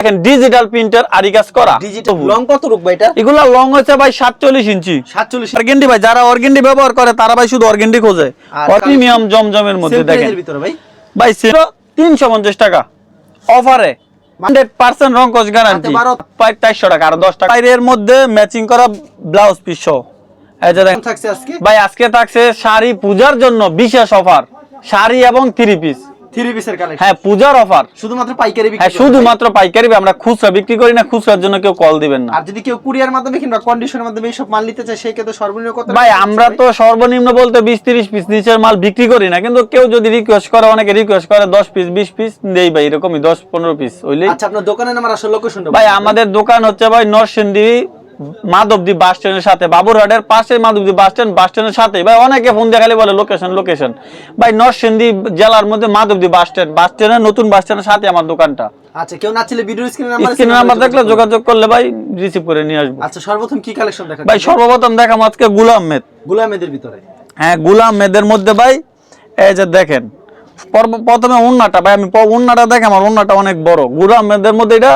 দেখেন digital printer আরি কাজ করা। ডিজিটাল লং কত রূপ ভাই এটা? এগুলা লং হচ্ছে ভাই সাতচল্লিশ ইঞ্চি। সাতচল্লিশ অর্গেন্ডি ভাই যারা অর্গেন্ডি ব্যবহার করে তারা ভাই শুধু অর্গেন্ডি খোঁজে। প্রিমিয়াম জমজমের মধ্যে দেখেন। ভাই। টাকা। অফারে রং গ্যারান্টি টাকা আর টাকা। এর মধ্যে ম্যাচিং করা ব্লাউজ পিস সহ। এই যে দেখেন। কেমন থাকছে আজকে? ভাই আজকে থাকছে শাড়ি পূজার জন্য বিশেষ অফার শাড়ি এবং থ্রি পিস থ্রি পিসের কালেকশন হ্যাঁ পূজার অফার শুধুমাত্র পাইকারি বিক্রি হ্যাঁ শুধুমাত্র পাইকারি আমরা খুচরা বিক্রি করি না খুচরার জন্য কেউ কল দিবেন না। আর যদি কেউ কুরিয়ার মাধ্যমে কিংবা কন্ডিশনের মাধ্যমে এইসব মাল নিতে চায় সেই ক্ষেত্রে সর্বনিম্ন কত ভাই আমরা তো সর্বনিম্ন বলতে বিশ তিরিশ পিস নিচের মাল বিক্রি করি না কিন্তু কেউ যদি রিকোয়েস্ট করে অনেকে রিকোয়েস্ট করে দশ পিস বিশ পিস দেই ভাই এরকমই দশ পনেরো পিস আচ্ছা আপনার দোকানের নাম আর আসল ভাই আমাদের দোকান হচ্ছে ভাই নরসিংদী মাধবদী বাস স্ট্যান্ডের সাথে বাবুরহাটের পাশে মাধবদী বাস স্ট্যান্ড বাস স্ট্যান্ডের সাথে। ভাই অনেকে ফোন দেখালে বলে লোকেশন লোকেশন ভাই নরসিংদী জেলার মধ্যে মাধবদী বাস স্ট্যান্ড বাস স্ট্যান্ডের নতুন বাস স্ট্যান্ডের সাথে আমার দোকানটা। আচ্ছা কেউ না চাইলে ভিডিও স্ক্রিনে নাম্বার স্ক্রিন নাম্বার দেখলে যোগাযোগ করলে ভাই রিসিভ করে নিয়ে আসব। আচ্ছা সর্বপ্রথম কি কালেকশন দেখা ভাই সর্বপ্রথম দেখাম আজকে গুলাম মেদ। গুলামেদের ভিতরে। হ্যাঁ গুলাম মেদের মধ্যে ভাই এই যে দেখেন প্রথমে উন্নাটা ভাই আমি উন্নাটা দেখে আমার উন্নাটা অনেক বড়। গুলাম মেদের মধ্যে এটা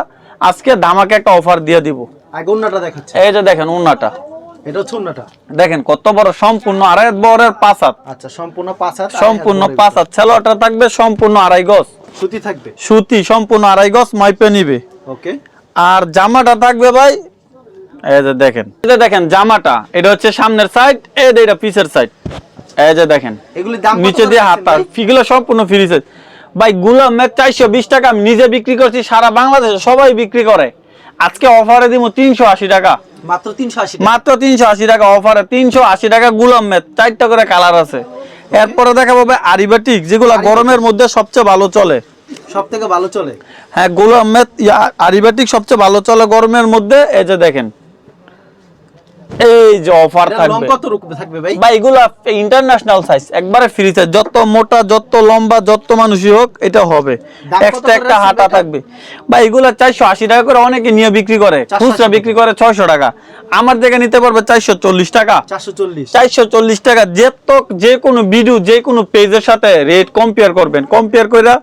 আজকে ধামাকে একটা অফার দিয়ে দিব। আগে অন্যটা দেখাচ্ছে। এই যে দেখেন উন্নাটা। এটা হচ্ছে অন্যটা দেখেন কত বড় সম্পূর্ণ আড়াই বরের পাঁচ হাত আচ্ছা সম্পূর্ণ পাঁচ হাত সম্পূর্ণ পাঁচ হাত ছেলেটা থাকবে সম্পূর্ণ আড়াই গজ। সুতি থাকবে। সুতি সম্পূর্ণ আড়াই গজ মাইপে নিবে। ওকে। আর জামাটা থাকবে ভাই এই যে দেখেন। যে দেখেন জামাটা এটা হচ্ছে সামনের সাইড এই যে এটা পিছের সাইড এই যে দেখেন। এগুলি দাম নিচে দিয়ে হাতটা ফিগুলো সম্পূর্ণ ফ্রি সাইজ ভাই গুলামের চারশো বিশ টাকা আমি নিজে বিক্রি করছি সারা বাংলাদেশে সবাই বিক্রি করে। আজকে অফারে দিব তিনশো আশি টাকা। মাত্র তিনশো আশি মাত্র তিনশো আশি টাকা অফারে তিনশো আশি টাকা গুলাম মেদ চারটা করে কালার আছে। এরপরে দেখা পাবে আরিবাটিক যেগুলো গরমের মধ্যে সবচেয়ে ভালো চলে। সব থেকে ভালো চলে। হ্যাঁ গোলাম মেদ আরিবাটিক সবচেয়ে ভালো চলে গরমের মধ্যে। এই যে দেখেন এই যে অফার থাকবে। কত থাকবে ভাই। বা এগুলা ইন্টারন্যাশনাল সাইজ একবারে ফ্রি সাইজ যত মোটা যত লম্বা যত মানুষই হোক এটা হবে। এক্সট্রা একটা হাতা থাকবে। বা এগুলা চারশো আশি টাকা করে অনেকে নিয়ে বিক্রি করে। খুচরা বিক্রি করে ছয়শো টাকা। আমার থেকে নিতে পারবে চারশো চল্লিশ টাকা। চারশো চল্লিশ। টাকা। যে তো যে কোনো ভিডিও যে কোনো পেজের সাথে রেট কম্পেয়ার করবেন। কম্পেয়ার করে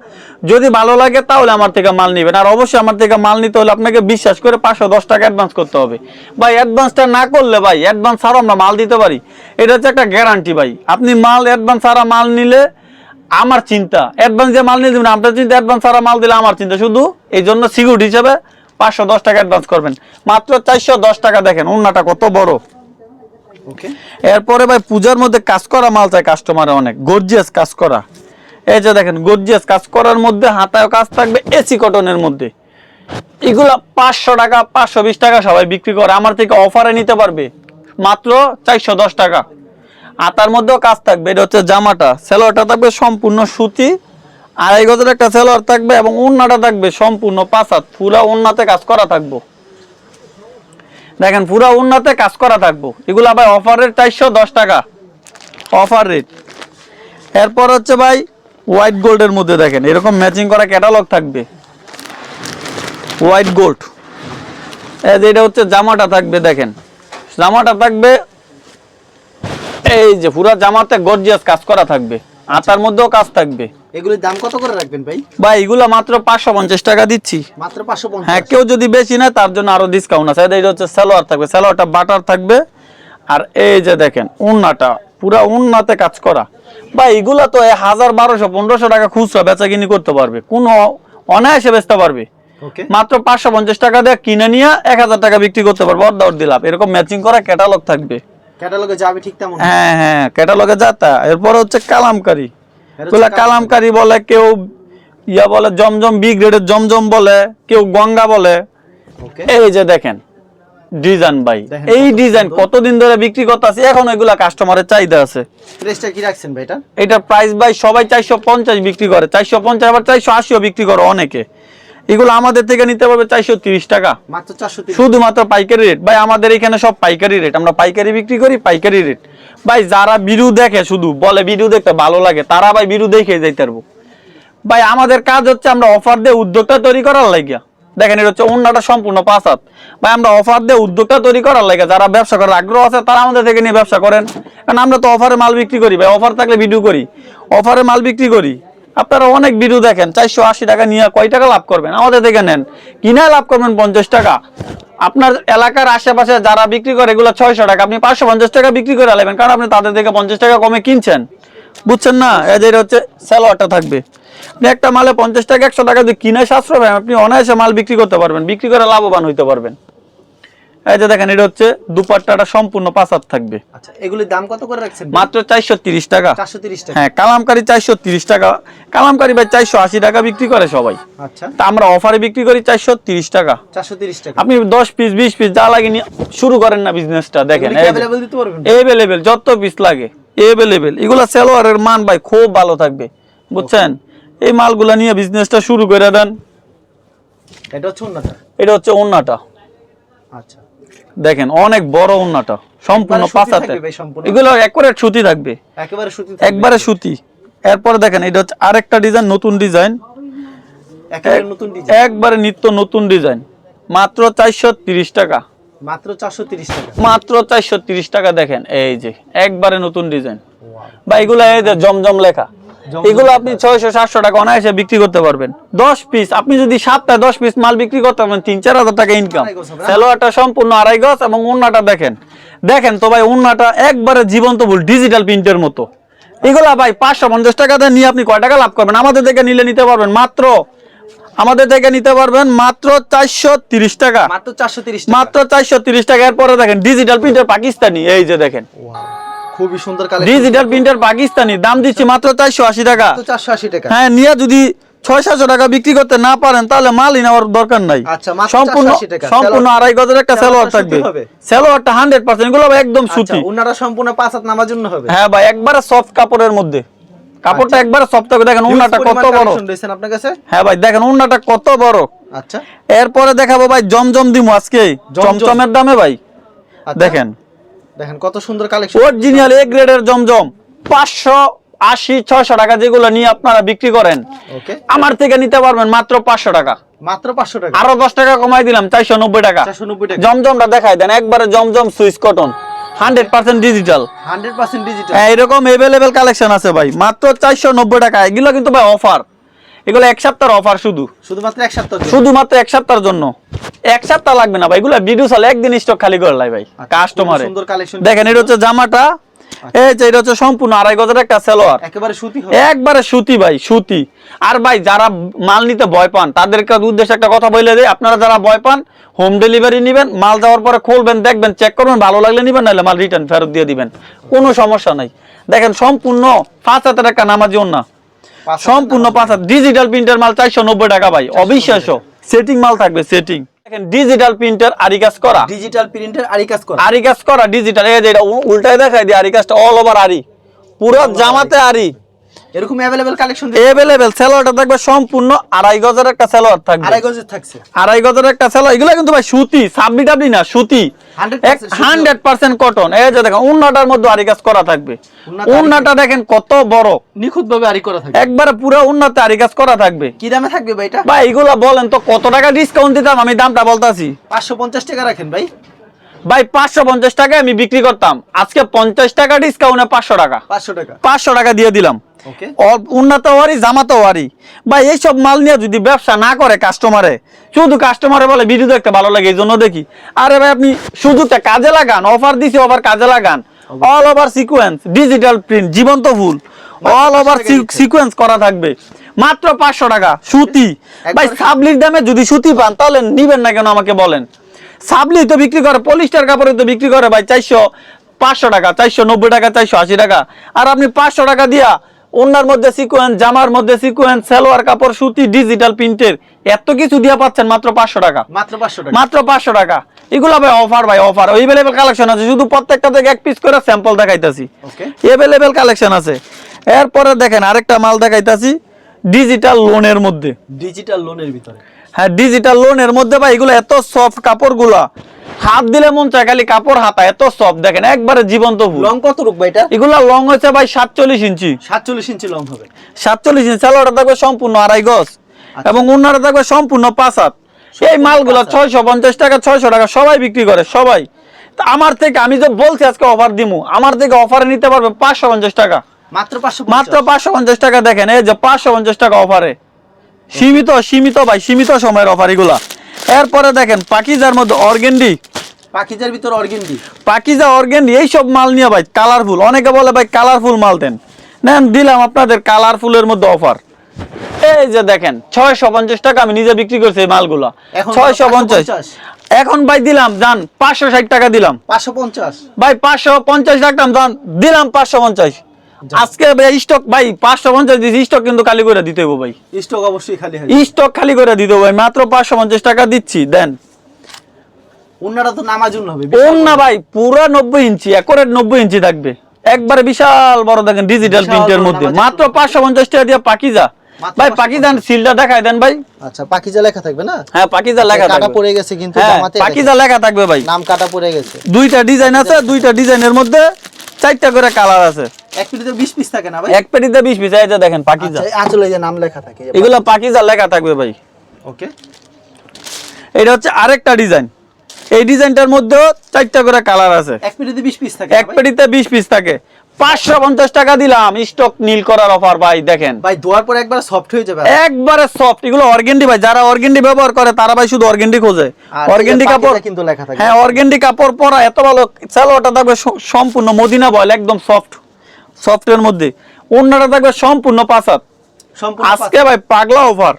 যদি ভালো লাগে তাহলে আমার থেকে মাল নেবেন। আর অবশ্যই আমার থেকে মাল নিতে হলে আপনাকে বিশ্বাস করে পাঁচশো দশ টাকা অ্যাডভান্স করতে হবে। ভাই অ্যাডভান্সটা না করলে ভাই অ্যাডভান্স ছাড়াও আমরা মাল দিতে পারি। এটা হচ্ছে একটা গ্যারান্টি ভাই। আপনি মাল অ্যাডভান্স ছাড়া মাল নিলে আমার চিন্তা। অ্যাডভান্স যে মাল নিয়ে দেবেন আপনার চিন্তা অ্যাডভান্স ছাড়া মাল দিলে আমার চিন্তা। শুধু এই জন্য সিকিউরিটি হিসেবে পাঁচশো দশ টাকা অ্যাডভান্স করবেন। মাত্র চারশো দশ টাকা দেখেন অন্যটা কত বড়। ওকে এরপরে ভাই পূজার মধ্যে কাজ করা মাল চাই কাস্টমারে অনেক। গর্জিয়াস কাজ করা। এই যে দেখেন গর্জিয়াস কাজ করার মধ্যে হাতায় কাজ থাকবে এসি কটনের মধ্যে। এগুলা পাঁচশো টাকা, পাঁচশো বিশ টাকা সবাই বিক্রি করে। আমার থেকে অফারে নিতে পারবে। মাত্র চারশো দশ টাকা। হাতার মধ্যেও কাজ থাকবে, এটা হচ্ছে জামাটা। সেলোয়ারটা থাকবে সম্পূর্ণ সুতি। আড়াই গজের একটা সেলোয়ার থাকবে এবং উন্নাটা থাকবে সম্পূর্ণ পাঁচ হাত। পুরা উন্নাতে কাজ করা থাকব। দেখেন, পুরো উন্নতে কাজ করা থাকব। এগুলো ভাই অফার রেট চারশো দশ টাকা। Offer rate. এরপর হচ্ছে ভাই হোয়াইট গোল্ডের মধ্যে দেখেন, এরকম ম্যাচিং করা ক্যাটালগ থাকবে। White gold. এই যে এটা হচ্ছে জামাটা থাকবে দেখেন। জামাটা থাকবে এই যে পুরা জামাতে গর্জিয়াস কাজ করা থাকবে। আতার মধ্যেও কাজ থাকবে। এগুলির দাম কত করে রাখবেন ভাই? ভাই এগুলো মাত্র পাঁচশো পঞ্চাশ টাকা দিচ্ছি। মাত্র পাঁচশো হ্যাঁ কেউ যদি বেশি নেয় তার জন্য আরও ডিসকাউন্ট আছে। এটা হচ্ছে সালোয়ার থাকবে সালোয়ারটা বাটার থাকবে। আর এই যে দেখেন উন্নাটা পুরা উন্নাতে কাজ করা। বা এগুলা তো এই হাজার বারোশো পনেরোশো টাকা খুচরা বেচা কিনি করতে পারবে। কোনো অনায়াসে বেচতে পারবে। মাত্র পাঁচশো পঞ্চাশ টাকা দিয়ে কিনে নিয়ে এক হাজার টাকা বিক্রি করতে পারবে। অর্ধ অর্ধ লাভ। এরকম ম্যাচিং করা ক্যাটালগ থাকবে। ক্যাটালগে যাবে ঠিক তেমন। হ্যাঁ হ্যাঁ ক্যাটালগে যাতা এরপর হচ্ছে কালামকারি। কালামকারি। বলে কেউ ইয়া বলে জমজম বি গ্রেডের জমজম বলে কেউ গঙ্গা বলে। এই যে দেখেন ডিজাইন ভাই। এই ডিজাইন কতদিন ধরে বিক্রি করতে আছে এখন এগুলা কাস্টমারের চাহিদা আছে। কি রাখছেন ভাই এটা? এটার প্রাইস ভাই সবাই চারশো পঞ্চাশ বিক্রি করে। চারশো পঞ্চাশ আবার চারশো আশিও বিক্রি করে অনেকে। এগুলো আমাদের থেকে নিতে পারবে চারশো তিরিশ টাকা। শুধুমাত্র পাইকারি রেট ভাই আমাদের এখানে সব পাইকারি রেট আমরা পাইকারি বিক্রি করি পাইকারি রেট ভাই যারা বিরু দেখে শুধু বলে বিরু দেখতে ভালো লাগে তারা ভাই বিরু দেখে যাইতে পারব। ভাই আমাদের কাজ হচ্ছে আমরা অফার দিয়ে উদ্যোগটা তৈরি করার লাগিয়া। দেখেন এটা হচ্ছে অন্যটা সম্পূর্ণ পাঁচ হাত। ভাই আমরা অফার দিয়ে উদ্যোগটা তৈরি করার লাগে যারা ব্যবসা করার আগ্রহ আছে তারা আমাদের থেকে নিয়ে ব্যবসা করেন। কারণ আমরা তো অফারে মাল বিক্রি করি ভাই। অফার থাকলে ভিডিও করি। অফারে মাল বিক্রি করি। আপনারা অনেক ভিডিও দেখেন, চারশো আশি টাকা নিয়ে কয় টাকা লাভ করবেন? আমাদের থেকে নেন। কিনা লাভ করবেন পঞ্চাশ টাকা। আপনার এলাকার আশেপাশে যারা বিক্রি করে, এগুলো ছয়শো টাকা। আপনি পাঁচশো পঞ্চাশ টাকা বিক্রি করে নেবেন, কারণ আপনি তাদের থেকে পঞ্চাশ টাকা কমে কিনছেন। বুঝছেন না? এদের হচ্ছে স্যালোয়ারটা থাকবে। আপনি একটা মালে পঞ্চাশ টাকা, একশো টাকা দিয়ে কিনে সাশ্রয় আপনি অনায়াসে মাল বিক্রি করতে পারবেন। বিক্রি করে লাভবান হইতে পারবেন। এই যে দেখেন এটা হচ্ছে দুপাট্টাটা সম্পূর্ণ পাঁচাত থাকবে। আচ্ছা এগুলির দাম কত করে রাখছেন মাত্র চারশো তিরিশ টাকা। চারশো তিরিশ টাকা। হ্যাঁ কালামকারি চারশো তিরিশ টাকা। কালামকারি ভাই চারশো আশি টাকা বিক্রি করে সবাই। আচ্ছা। তা আমরা অফারে বিক্রি করি চারশো তিরিশ টাকা। চারশো তিরিশ টাকা। আপনি দশ পিস বিশ পিস যা লাগে শুরু করেন না বিজনেসটা দেখেন অ্যাভেলেবল দিতে পারবেন এভেলেবেল যত পিস লাগে এভেলেবেল এগুলা সেলোয়ারের মান ভাই খুব ভালো থাকবে বুঝছেন? এই মালগুলা নিয়ে বিজনেসটা শুরু করে দেন। এটা হচ্ছে এটা হচ্ছে ওন্নাটা। আচ্ছা। দেখেন অনেক বড় ওন্নাটা সম্পূর্ণ একবারে পাঁচাতে? এগুলো একবারে সুতি থাকবে। একেবারে সুতি একবারে সুতি। এরপরে দেখেন এটা হচ্ছে আরেকটা ডিজাইন নতুন ডিজাইন। একেবারে নিত্য নতুন ডিজাইন। মাত্র চারশো তিরিশ টাকা। মাত্র চারশো তিরিশ টাকা। মাত্র চারশো টাকা দেখেন এই যে একবারে নতুন ডিজাইন। বা এগুলো এই যে জমজম লেখা। এগুলো আপনি ছয়শো সাতশো টাকা অনায়াসে বিক্রি করতে পারবেন। দশ পিস আপনি যদি সাতটা দশ পিস মাল বিক্রি করতে পারবেন তিন চার হাজার টাকা ইনকাম? সেলোয়ারটা সম্পূর্ণ আড়াই গজ এবং উন্নাটা দেখেন। দেখেন তো ভাই উন্নাটা একবারে জীবন্ত ভুল ডিজিটাল প্রিন্টের মতো। এগুলা ভাই পাঁচশো পঞ্চাশ টাকা দিয়ে নিয়ে আপনি কয় টাকা লাভ করবেন? আমাদের থেকে নিলে নিতে পারবেন মাত্র আমাদের থেকে নিতে পারবেন মাত্র চারশো তিরিশ টাকা। মাত্র চারশো তিরিশ মাত্র চারশো তিরিশ টাকা। এরপরে দেখেন ডিজিটাল প্রিন্টার পাকিস্তানি এই যে দেখেন। খুবই সুন্দর কালেকশন ডিজিটাল প্রিন্টার পাকিস্তানি দাম দিচ্ছি মাত্র চারশো আশি টাকা। মাত্র চারশো আশি টাকা। হ্যাঁ নিয়ে যদি ছয় সাতশো টাকা বিক্রি করতে না পারেন তাহলে মালই নেওয়ার দরকার নাই। আচ্ছা, সম্পূর্ণ 480 টাকা। সম্পূর্ণ আড়াই গজের একটা সেলোয়ার থাকবে? সেলোয়ারটা হান্ড্রেড পার্সেন্ট এগুলো একদম আচ্ছা সুতি ওনারা সম্পূর্ণ পাঁচ হাত নামার জন্য হবে? হ্যাঁ ভাই একবারে সফট কাপড়ের মধ্যে। কাপড়টা একবারে সফট থাকবে। দেখেন উন্নাটা কত বড়। আপনার কাছে? হ্যাঁ ভাই দেখেন উন্নাটা কত বড়। আচ্ছা। এরপরে দেখাবো ভাই জমজম দিমু আজকে। জমজম। চমচমের দামে ভাই। আচ্ছা। দেখেন। দেখেন কত সুন্দর কালেকশন অরিজিনাল এ গ্রেডের জমজম। পাঁচশো আশি ছয়শো টাকা যেগুলো নিয়ে আপনারা বিক্রি করেন। ওকে আমার থেকে নিতে পারবেন মাত্র পাঁচশো টাকা। মাত্র পাঁচশো টাকা। আরও দশ টাকা কমাই দিলাম চারশো নব্বই টাকা। চারশো নব্বই টাকা। জমজমটা দেখাই দেন একবারে জমজম Swiss cotton. Hundred percent digital hundred percent digital এরকম এভেলেবেল কালেকশন আছে ভাই মাত্র চারশো নব্বই টাকা। এগুলো কিন্তু ভাই অফার এগুলো এক সপ্তাহের অফার শুধু। শুধুমাত্র এক সপ্তাহ শুধুমাত্র এক সপ্তাহের জন্য। এক সপ্তাহ লাগবে না ভাই এগুলো ভিডিও চালে একদিন স্টক খালি করে লাই ভাই আচ্ছা, কাস্টমারে সুন্দর collection। দেখেন এটা হচ্ছে জামাটা এই যে এটা হচ্ছে সম্পূর্ণ আড়াই গজের একটা সেলোয়ার একেবারে সুতি হবে। একবারে সুতি ভাই সুতি। আর ভাই যারা মাল নিতে ভয় পান তাদেরকে উদ্দেশ্যে একটা কথা বলে দেয় আপনারা যারা ভয় পান হোম ডেলিভারি নেবেন মাল যাওয়ার পরে খুলবেন দেখবেন চেক করবেন ভালো লাগলে নিবেন নাহলে মাল রিটার্ন ফেরত দিয়ে দিবেন। কোনো সমস্যা নাই। দেখেন সম্পূর্ণ পাঁচ হাজার টাকা নামাজি না সম্পূর্ণ পাঁচ হাজার ডিজিটাল প্রিন্টার মাল চারশো নব্বই টাকা ভাই অবিশ্বাস্য। সেটিং মাল থাকবে সেটিং ডিজিটাল প্রিন্টার আরি কাজ করা। ডিজিটাল প্রিন্টার আরি কাজ করা। আরি কাজ করা ডিজিটাল এই যে এটা উল্টায় দেখায় দিয়ে আরি কাজটা অল ওভার আরি পুরো জামাতে আরি এরকম কালেকশন সেলোয়ারটা থাকবে সম্পূর্ণ আড়াই গজের একটা সেলোয়ার থাকবে। আড়াই গজের থাকছে। আড়াই গজের একটা সেলোয়ার এগুলো কিন্তু ভাই সুতি সাবলি টাবলি না সুতি। 100% হান্ড্রেড পার্সেন্ট কটন এই যে দেখেন উন্নাটার মধ্যে আরি কাজ করা থাকবে। উন্নাটা দেখেন কত বড়। নিখুঁত ভাবে আরি করা থাকে একবারে পুরো উন্নাতে আরি কাজ করা থাকবে। কি দামে থাকবে ভাই এটা? ভাই এগুলা বলেন তো কত টাকা ডিসকাউন্ট দিতাম? আমি দামটা বলতাছি। পাঁচশো পঞ্চাশ টাকা রাখেন ভাই। ভাই পাঁচশো পঞ্চাশ টাকায় আমি বিক্রি করতাম। আজকে পঞ্চাশ টাকা ডিসকাউন্টে পাঁচশো টাকা। পাঁচশো টাকা। পাঁচশো টাকা দিয়ে দিলাম। উন্নত ওয়ারি জামাতো ওয়ারি ভাই এইসব মাল নিয়ে যদি ব্যবসা না করে কাস্টমারে শুধু কাস্টমারে বলে ভিডিও দেখতে ভালো লাগে এই জন্য দেখি। আরে ভাই আপনি শুধুতে কাজে লাগান অফার দিছি ওভার কাজে লাগান। All over sequence digital print জীবন্ত ফুল। অল ওভার সিকোয়েন্স করা থাকবে। মাত্র পাঁচশো টাকা সুতি। ভাই সাবলির দামে যদি সুতি পান তাহলে নিবেন না কেন আমাকে বলেন? সাবলি তো বিক্রি করে পলিস্টার কাপড়ে তো বিক্রি করে ভাই চারশো পাঁচশো টাকা চারশো নব্বই টাকা চারশো আশি টাকা। আর আপনি পাঁচশো টাকা দিয়া ওনার মধ্যে সিকোয়েন্স জামার মধ্যে সিকোয়েন্স সালোয়ার কাপড় সুতি ডিজিটাল প্রিন্টের এত কিছু দিয়া পাচ্ছেন মাত্র পাঁচশো টাকা। মাত্র পাঁচশো টাকা। মাত্র পাঁচশো টাকা। এগুলো ভাই অফার ভাই অফার এভেলেবেল কালেকশন আছে শুধু প্রত্যেকটা থেকে এক পিস করে স্যাম্পল দেখাইতেছি। এভেলেবেল কালেকশন আছে। এরপরে দেখেন আরেকটা মাল দেখাইতেছি ডিজিটাল লোনের মধ্যে। ডিজিটাল লোনের ভিতরে। হ্যাঁ ডিজিটাল লোনের মধ্যে ভাই এগুলো এত সফট কাপড়গুলা। হাত দিলে মন চায় খালি কাপড় হাতা এত সফট দেখেন একবারে জীবন্ত ফুল লং কত রূপ ভাই এটা? এগুলা লং হয়েছে ভাই সাতচল্লিশ ইঞ্চি। সাতচল্লিশ ইঞ্চি লং হবে। সাতচল্লিশ ইঞ্চি স্যালোয়ারটা থাকবে সম্পূর্ণ আড়াই গজ। এবং উন্নাটা থাকবে সম্পূর্ণ পাঁচ হাত। এই মালগুলো পাঁচ হাত। ছয়শো পঞ্চাশ টাকা ছয়শো টাকা সবাই বিক্রি করে সবাই। তা আমার থেকে আমি যে বলছি আজকে অফার দিমু আমার থেকে অফারে নিতে পারবে পাঁচশো পঞ্চাশ টাকা। মাত্র পাঁচশো মাত্র পাঁচশো পঞ্চাশ টাকা দেখেন এই যে পাঁচশো পঞ্চাশ টাকা অফারে সীমিত সীমিত ভাই সীমিত সময়ের অফার এগুলা। এরপরে দেখেন পাকিজার মধ্যে অর্গেন্ডি পাখিজার ভিতর অর্গেন্ডি পাকিজা অর্গেন্ডি এইসব মাল নিয়ে ভাই কালারফুল অনেকে বলে ভাই কালারফুল মাল দেন। নেন দিলাম আপনাদের কালারফুলের মধ্যে অফার এই যে দেখেন ছয়শো পঞ্চাশ টাকা আমি নিজে বিক্রি করছি এই মালগুলো। ছয়শো পঞ্চাশ। এখন ভাই দিলাম যান পাঁচশো ষাট টাকা দিলাম। পাঁচশো পঞ্চাশ। ভাই পাঁচশো পঞ্চাশ রাখতাম যান দিলাম পাঁচশো পঞ্চাশ। আজকে ভাই স্টক ভাই পাঁচশো পঞ্চাশ দিয়েছি স্টক কিন্তু খালি করে দিতে হবে ভাই। স্টক অবশ্যই খালি স্টক খালি করে দিতে ভাই মাত্র পাঁচশো পঞ্চাশ টাকা দিচ্ছি দেন। অন্যরা তো নামাজুন হবে ওর ভাই পুরো নব্বই ইঞ্চি একরের নব্বই ইঞ্চি থাকবে। একবারে বিশাল বড় দেখেন ডিজিটাল প্রিন্টের মধ্যে। মাত্র পাঁচশো পঞ্চাশ টাকা দিয়ে পাকিজা। ভাই পাকিজান সিলটা দেখায় দেন ভাই। আচ্ছা পাখিজা লেখা থাকবে না? হ্যাঁ পাকিজা লেখা কাটা পড়ে গেছে কিন্তু পাকিজা লেখা থাকবে ভাই। নাম কাটা পড়ে গেছে। দুইটা ডিজাইন আছে দুইটা ডিজাইনের মধ্যে চারটা করে কালার আছে। এক পেটিতে বিশ পিস থাকে না ভাই? এক পেটিতে বিশ পিস এই যে দেখেন পাকিজা। আচ্ছা যে নাম লেখা থাকে এগুলো পাকিজা। লেখা থাকবে ভাই। ওকে। এটা হচ্ছে আরেকটা ডিজাইন। এই ডিজাইনটার মধ্যেও চারটা করে কালার আছে। এক পেটিতে বিশ পিস থাকে এক পেটিতে বিশ পিস থাকে। পাঁচশো পঞ্চাশ টাকা দিলাম। স্টক নীল করার অফার ভাই দেখেন। ভাই ধোয়ার পর একবার সফট হয়ে যাবে একবারে সফট এগুলো অর্গেন্ডি ভাই যারা অর্গেন্ডি ব্যবহার করে তারা ভাই শুধু অর্গেন্ডি খোঁজে। অর্গেন্ডি কাপড় কিন্তু লেখা থাকে। হ্যাঁ অর্গেন্ডি কাপড় পরা এত ভালো সালোয়ারটা থাকবে সম্পূর্ণ মদিনা বয়েল একদম সফট সফটের মধ্যে। অন্যটা থাকবে সম্পূর্ণ সম্পূর্ণ আজকে ভাই পাগলা অফার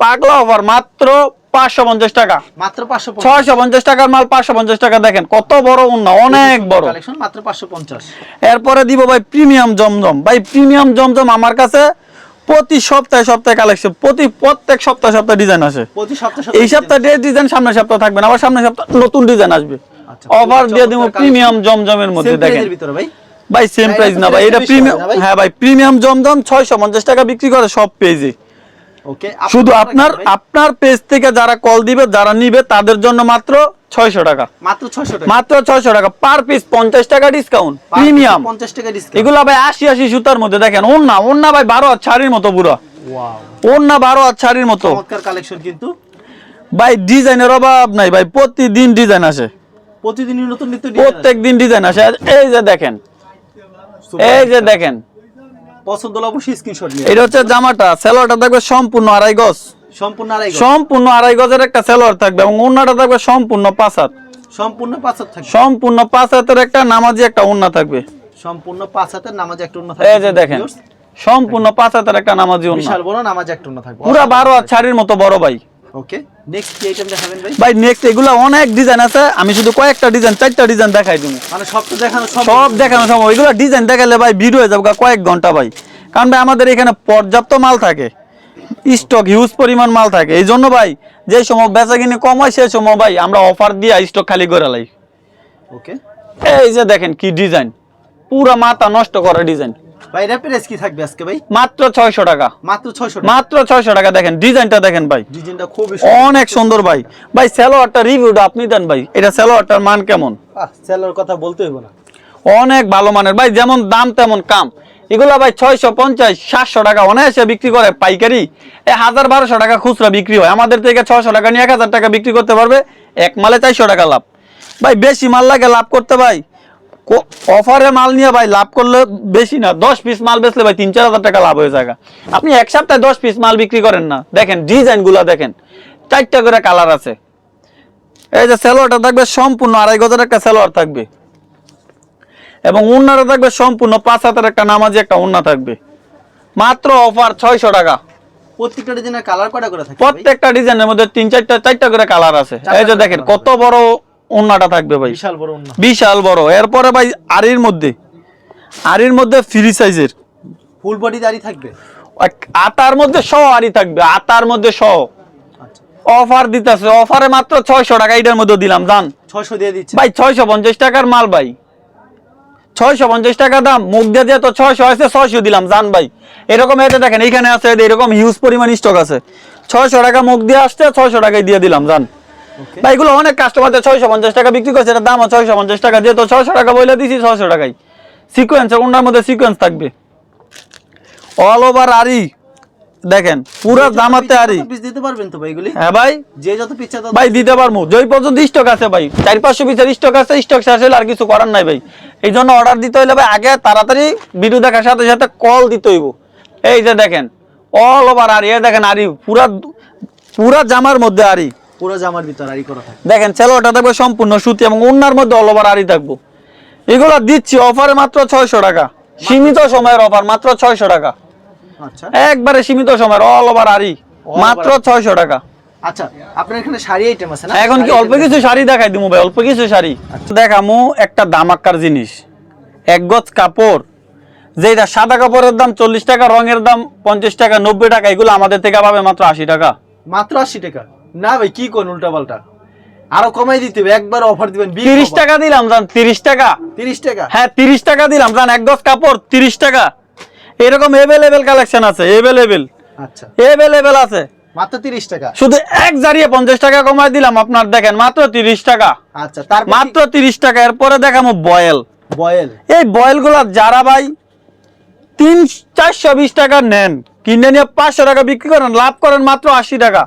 পাগলা অফার মাত্র পাঁচশো পঞ্চাশ টাকা। মাত্র পাঁচশো ছয়শো পঞ্চাশ টাকার মাল পাঁচশো পঞ্চাশ টাকা দেখেন কত বড় উন্না অনেক বড়। কালেকশন মাত্র পাঁচশো পঞ্চাশ। এরপরে দিব ভাই প্রিমিয়াম জমজম। ভাই প্রিমিয়াম জমজম আমার কাছে প্রতি সপ্তাহে সপ্তাহে কালেকশন প্রতি প্রত্যেক সপ্তাহে সপ্তাহে ডিজাইন আসে। এই সপ্তাহে ড্রেস ডিজাইন সামনের সপ্তাহ থাকবে আবার সামনের সপ্তাহ নতুন ডিজাইন আসবে। আচ্ছা, অফার দিয়ে দিব প্রিমিয়াম জমজমের মধ্যে দেখেন। ভাই। ভাই সেম প্রাইস না ভাই এটা প্রিমিয়াম? হ্যাঁ ভাই। প্রিমিয়াম জমজম ছয়শো পঞ্চাশ টাকা বিক্রি করে সব পেজে। ওকে শুধু আপনার আপনার পেজ থেকে যারা কল দিবে যারা নিবে তাদের জন্য মাত্র ছয়শো টাকা। মাত্র ছয়শো টাকা? মাত্র ছয়শো টাকা। পার পিস পঞ্চাশ টাকা ডিসকাউন্ট প্রিমিয়াম পঞ্চাশ টাকা ডিসকাউন্ট এগুলো ভাই আশি আশি সুতার মধ্যে দেখেন ওন্না ওন্না ভাই বারো হাত শাড়ির মতো পুরো। ওন্না বারো হাত শাড়ির মতো। কালেকশন কিন্তু। ভাই ডিজাইনের অভাব নাই ভাই প্রতিদিন ডিজাইন আসে। প্রতিদিনই নতুন প্রত্যেক দিন ডিজাইন আসে। এই যে দেখেন এই যে দেখেন পছন্দ হলে অবশ্যই স্ক্রিনশট নিয়ে এটা হচ্ছে জামাটা সেলোয়ারটা থাকবে সম্পূর্ণ আড়াই গজ। সম্পূর্ণ আড়াই গজ। সম্পূর্ণ আড়াই গজের একটা সেলোয়ার থাকবে এবং ওন্নাটা থাকবে সম্পূর্ণ পাঁচ হাত। সম্পূর্ণ পাঁচ হাত থাকবে। সম্পূর্ণ পাঁচ হাতের একটা নামাজি একটা ওন্না থাকবে। সম্পূর্ণ পাঁচ হাতের নামাজ একটা থাকবে। এই যে দেখেন সম্পূর্ণ পাঁচ হাতের একটা নামাজি ওন্না। বিশাল বড় নামাজ একটা ওন্না থাকবে। পুরো বারো হাত শাড়ির মতো বড় ভাই। ওকে নেক্সট কি আইটেম দেখাবেন ভাই? ভাই নেক্সট এগুলো অনেক ডিজাইন আছে। আমি শুধু কয়েকটা ডিজাইন চারটা ডিজাইন দেখাই মানে সব তো দেখানো সব সব দেখানো সম্ভব। এগুলো ডিজাইন দেখালে ভাই হয়ে যাবে কয়েক ঘণ্টা ভাই। কারণ ভাই আমাদের এখানে পর্যাপ্ত মাল থাকে। স্টক হিউজ পরিমাণ মাল থাকে। এই জন্য ভাই যে সময় বেচা কিনে কম হয় সেই সময় ভাই আমরা অফার দিয়ে স্টক খালি করে লাই। ওকে এই যে দেখেন কি ডিজাইন পুরা মাথা নষ্ট করা ডিজাইন ভাই এটা প্রাইস কি থাকবে আজকে ভাই? মাত্র ছয়শো টাকা। মাত্র 600 টাকা? মাত্র ছয়শো টাকা দেখেন ডিজাইনটা দেখেন ভাই। ডিজাইনটা খুবই অনেক সুন্দর ভাই। ভাই রিভিউটা আপনি দেন ভাই। এটা মান কেমন? সেলার কথা বলতে হইব না। অনেক ভালো মানের। ভাই যেমন দাম তেমন কাম। এগুলা ভাই ছয়শো পঞ্চাশ সাতশো টাকা অনায়াসে বিক্রি করে পাইকারি। এ হাজার বারোশো টাকা খুচরা বিক্রি হয়। আমাদের থেকে ছয়শো টাকা নিয়ে এক হাজার টাকা বিক্রি করতে পারবে। এক মালে চারশো টাকা লাভ। ভাই বেশি মাল লাগে লাভ করতে ভাই। অফারে মাল নিয়ে ভাই লাভ করলে বেশি না দশ পিস মাল বেচলে ভাই তিন চার হাজার টাকা লাভ হয়ে যায় আপনি এক সপ্তাহে দশ পিস মাল বিক্রি করেন না। দেখেন ডিজাইনগুলা দেখেন চারটা করে কালার আছে। এই যে সেলোয়ারটা থাকবে সম্পূর্ণ আড়াই গজের একটা সেলোয়ার থাকবে। এবং উন্নাটা থাকবে সম্পূর্ণ পাঁচ হাতের একটা নামাজি একটা উন্না থাকবে। মাত্র অফার ছয়শো টাকা। প্রত্যেকটা ডিজাইনের কালার কয়টা করে থাকে প্রত্যেকটা ডিজাইনের মধ্যে তিন চারটা চারটা করে কালার আছে। এই যে দেখেন কত বড় উন্নাটা থাকবে ভাই। বিশাল বড় অন্য বিশাল বড়। এরপরে ভাই আরির মধ্যে। আরির মধ্যে ফ্রি সাইজের ফুল বডি দাড়ি থাকবে? আতার মধ্যে শ আরি থাকবে। আতার মধ্যে শ আচ্ছা। অফার দিতেছে। অফারে মাত্র ছয়শো টাকা এটার মধ্যে দিলাম জান। 600 দিয়ে দিচ্ছে। ভাই ছয়শো পঞ্চাশ টাকার মাল ভাই। ছয়শো পঞ্চাশ টাকা দাম। মুখ দিয়ে দিয়ে তো ছয়শো আছে ছয়শো দিলাম জান ভাই। এরকম এটা দেখেন এখানে আছে এরকম হিউজ পরিমাণ স্টক আছে। ছয়শো টাকা মুখ দিয়ে আসছে ছয়শো টাকায় দিয়ে দিলাম জান। এগুলো অনেক কাস্টমারদের ছয়শো পঞ্চাশ টাকা বিক্রি করছে এটার দামও ছয়শো পঞ্চাশ টাকা। দিয়ে তো ছয়শো টাকা বলে দিছি ছয়শো সিকোয়েন্স ওনার মধ্যে সিকোয়েন্স থাকবে। অল ওভার আরি দেখেন পুরো জামাতে আরি দিতে পারবেন তো ভাই এগুলি? হ্যাঁ ভাই। যে যত পিচ্ছা ভাই দিতে পারব পর্যন্ত স্টক আছে ভাই চার পাঁচশো পিসের স্টক আছে স্টক শেষ হলে আর কিছু করার নাই ভাই। এই জন্য অর্ডার দিতে হইলে ভাই আগে তাড়াতাড়ি ভিডিও দেখার সাথে সাথে কল দিতে হইব। এই যে দেখেন অল ওভার আরি দেখেন আরি পুরা পুরা জামার মধ্যে আরি পুরো জামার ভিতর আরি করা থাকে। দেখেন থাকবে সম্পূর্ণ সুতি এবং মধ্যে অল ওভার আরি থাকব। এগুলো দিচ্ছি অফারে মাত্র ছয়শো টাকা। সীমিত সময়ের অফার মাত্র ছয়শো টাকা। আচ্ছা। একবারে সীমিত সময়ের অল ওভার আরি মাত্র ছয়শো টাকা। আচ্ছা আপনার এখানে শাড়ি আইটেম আছে না? এখন কি অল্প কিছু শাড়ি দেখাই দিমু ভাই অল্প কিছু শাড়ি। দেখামু একটা দামাক্কার জিনিস। এক গজ কাপড় যেটা সাদা কাপড়ের দাম চল্লিশ টাকা রঙের দাম পঞ্চাশ টাকা নব্বই টাকা এগুলো আমাদের থেকে পাবে মাত্র আশি টাকা। মাত্র আশি টাকা? না ভাই কি কোন উল্টা পাল্টা আরও কমাই দিতে হবে একবার অফার দিবেন তিরিশ টাকা দিলাম জান তিরিশ টাকা। তিরিশ টাকা? হ্যাঁ তিরিশ টাকা দিলাম জান এক গজ কাপড় তিরিশ টাকা। এরকম এভেলেবেল কালেকশন আছে এভেলেবেল আচ্ছা। এভেলেবেল আছে। মাত্র তিরিশ টাকা? শুধু এক জারিয়ে পঞ্চাশ টাকা কমাই দিলাম আপনার দেখেন মাত্র তিরিশ টাকা। আচ্ছা তারপর মাত্র তিরিশ টাকা এরপরে দেখামো বয়েল। বয়েল। এই বয়েলগুলো যারা ভাই তিন চারশো বিশ টাকা নেন কিনে নিয়ে পাঁচশো টাকা বিক্রি করেন লাভ করেন মাত্র আশি টাকা।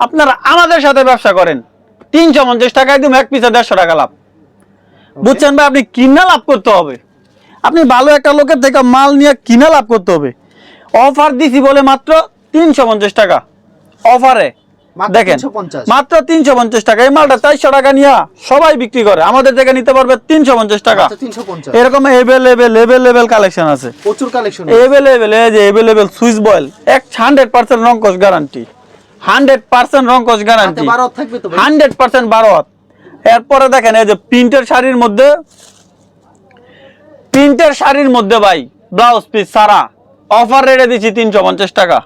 আপনারা আমাদের সাথে ব্যবসা করেন। তিনশো পঞ্চাশ টাকা একদম এক পিসে দেড়শো টাকা লাভ। বুঝছেন ভাই আপনি কিনা লাভ করতে হবে। আপনি ভালো একটা লোকের থেকে মাল নিয়ে কিনা লাভ করতে হবে। অফার দিছি বলে মাত্র তিনশো পঞ্চাশ টাকা। অফারে। দেখেন মাত্র তিনশো পঞ্চাশ টাকা। এই মালটা চারশো টাকা নিয়ে সবাই বিক্রি করে। আমাদের থেকে নিতে পারবে তিনশো পঞ্চাশ টাকা। এরকম এভেলেবেল এভেলেবেল কালেকশন আছে। প্রচুর কালেকশন এভেলেবেল এই যে এভেলেবেল সুইচ বয়েল এক hundred percent রঙ্কশ guarantee hundred percent guarantee hundred percent বারো হাত এরপরে দেখেন এই যে প্রিন্টের শাড়ির মধ্যে প্রিন্টের শাড়ির মধ্যে ভাই ব্লাউজ পিস সারা। অফার রেটে দিচ্ছি তিনশো পঞ্চাশ টাকা।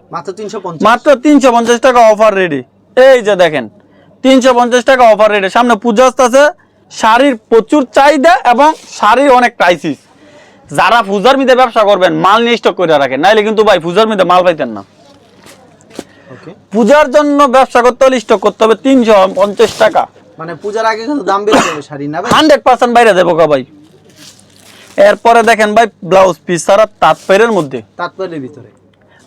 মাত্র তিনশো পঞ্চাশ। টাকা অফার রেডি এই যে দেখেন তিনশো পঞ্চাশ টাকা অফার রেডি সামনে পুজো আসতেছে শাড়ির প্রচুর চাহিদা এবং শাড়ির অনেক ক্রাইসিস যারা পূজার মিদে ব্যবসা করবেন মাল নিয়ে স্টক করে রাখেন। নাইলে কিন্তু ভাই পূজার মিদে মাল পাইতেন না। পূজার জন্য ব্যবসা করতে হলে স্টক করতে হবে তিনশো পঞ্চাশ টাকা। মানে পূজার আগে কিন্তু দাম বেড়ে যাবে শাড়ি না হান্ড্রেড পার্সেন্ট বাইরে দেবো ভাই। এরপরে দেখেন ভাই ব্লাউজ পিস ছাড়া তাঁতপাইরের মধ্যে। তাৎপর্যের ভিতরে।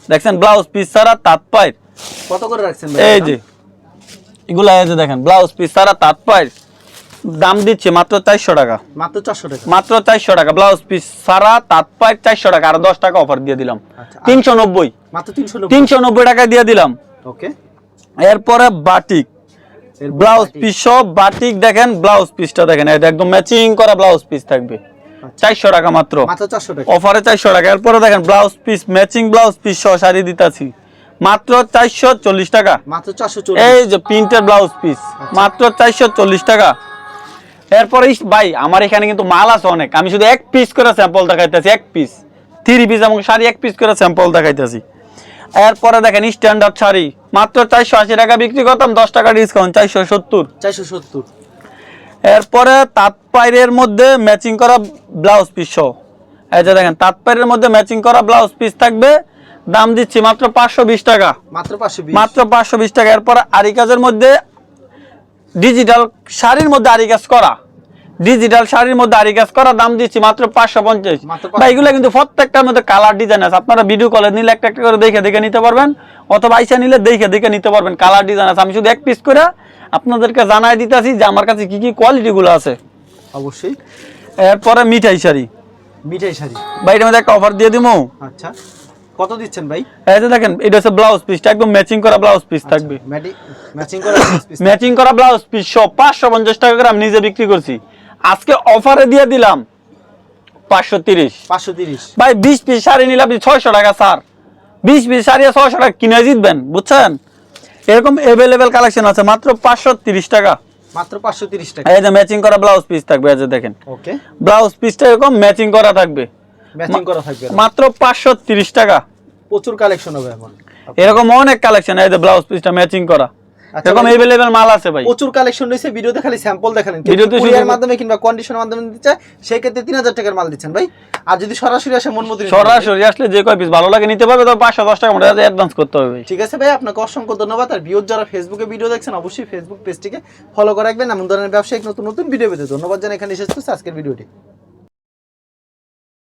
দেখছেন ব্লাউজ পিস ছাড়া তাঁতপাইর কত করে রাখছেন এই যে এগুলা এই যে দেখেন ব্লাউজ পিস ছাড়া তাঁতপাইর দাম দিচ্ছে মাত্র চারশো টাকা। মাত্র চারশো টাকা? মাত্র চারশো টাকা। ব্লাউজ পিস ছাড়া তাঁতপাইর চারশো টাকা। আর দশ টাকা অফার দিয়ে দিলাম। আচ্ছা, তিনশো নব্বই। মাত্র তিনশো নব্বই? টাকা দিয়ে দিলাম। ওকে। এরপরে বাটিক ব্লাউজ পিস সব বাটিক দেখেন ব্লাউজ পিসটা দেখেন। এটা একদম ম্যাচিং করা ব্লাউজ পিস থাকবে। চারশো টাকা মাত্র। অফারে চারশো টাকা। এরপরে দেখেন blouse piece matching blouse piece সহ শাড়ি দিতাছি। মাত্র চারশো চল্লিশ টাকা। মাত্র চারশো এই যে প্রিন্টের ব্লাউজ পিস মাত্র চারশো চল্লিশ টাকা। এরপরে ভাই আমার এখানে কিন্তু মাল আছে অনেক। আমি শুধু এক পিস করে স্যাম্পল দেখাইতেছি এক পিস থ্রি পিস এবং শাড়ি এক পিস করে স্যাম্পল দেখাইতেছি। এরপরে দেখেন স্ট্যান্ডার্ড শাড়ি। মাত্র চারশো আশি টাকা বিক্রি করতাম দশ টাকা ডিসকাউন্ট চারশো সত্তর। চারশো সত্তর। এরপরে তাঁতপাইরের মধ্যে ম্যাচিং করা ব্লাউজ পিস সহ। এই যে দেখেন তাঁতপাইরের মধ্যে ম্যাচিং করা ব্লাউজ পিস থাকবে। দাম দিচ্ছি মাত্র পাঁচশো বিশ টাকা। মাত্র পাঁচশো বিশ। মাত্র পাঁচশো বিশ টাকা। এরপরে আরি কাজের মধ্যে ডিজিটাল শাড়ির মধ্যে আরি কাজ করা। ডিজিটাল শাড়ির মধ্যে আরি কাজ করা দাম দিচ্ছি মাত্র পাঁচশো পঞ্চাশ। বা এগুলো কিন্তু প্রত্যেকটার মধ্যে কালার ডিজাইন আছে। আপনারা ভিডিও কলে নিলে একটা একটা করে দেখে দেখে নিতে পারবেন অথবা আইসা নিলে দেখে দেখে নিতে পারবেন। কালার ডিজাইন আছে। আমি শুধু এক পিস করে আপনাদেরকে জানাই দিতেছি যে আমার কাছে কি কি কোয়ালিটিগুলো আছে। অবশ্যই। এরপরে মিঠাই শাড়ি। মিঠাই শাড়ি। বা এটার মধ্যে একটা অফার দিয়ে দিবো আচ্ছা। কত দিচ্ছেন ভাই? এই যে দেখেন এটা হচ্ছে ব্লাউজ পিসটা একদম ম্যাচিং করা ব্লাউজ পিস থাকবে। ম্যাচিং করা ম্যাচিং করা ব্লাউজ পিস সব পাঁচশো পঞ্চাশ টাকা করে আমি নিজে বিক্রি করছি। আজকে অফারে দিয়ে দিলাম পাঁচশো তিরিশ। পাঁচশো তিরিশ। ভাই বিশ পিস শাড়ি নিলে আপনি ছয়শো টাকা স্যার। বিশ পিস শাড়ি ছয়শো টাকা কিনে জিতবেন বুঝছেন? এরকম এভেলেবেল কালেকশন আছে মাত্র পাঁচশো তিরিশ টাকা। মাত্র পাঁচশো তিরিশ টাকা। এই যে ম্যাচিং করা ব্লাউজ পিস থাকবে এই যে দেখেন। ওকে ব্লাউজ পিসটা এরকম ম্যাচিং করা থাকবে। ম্যাচিং করা থাকবে মাত্র পাঁচশো তিরিশ টাকা। প্রচুর কালেকশন হবে এখন। এরকম অনেক কালেকশন এই যে ব্লাউজ পিসটা ম্যাচিং করা। আচ্ছা এরকম মাল আছে ভাই। প্রচুর কালেকশন রয়েছে ভিডিওতে খালি স্যাম্পল দেখালেন। ভিডিওতে কুরিয়ার মাধ্যমে কিংবা কন্ডিশনের মাধ্যমে দিতে চায় সেই ক্ষেত্রে তিন হাজার টাকার মাল দিচ্ছেন ভাই। আর যদি সরাসরি আসে মন মতো সরাসরি আসলে যে কয় পিস ভালো লাগে নিতে পারবে পাঁচশো দশ টাকা আমাদের অ্যাডভান্স করতে হবে ঠিক আছে ভাই আপনাকে অসংখ্য ধন্যবাদ। আর ভিউজ যারা ফেসবুকে ভিডিও দেখছেন অবশ্যই ফেসবুক পেজটিকে ফলো করে রাখবেন। এমন ধরনের ব্যবসায়িক নতুন নতুন ভিডিও পেতে ধন্যবাদ জানাই। এখানে শেষ করছি আজকের ভিডিওটি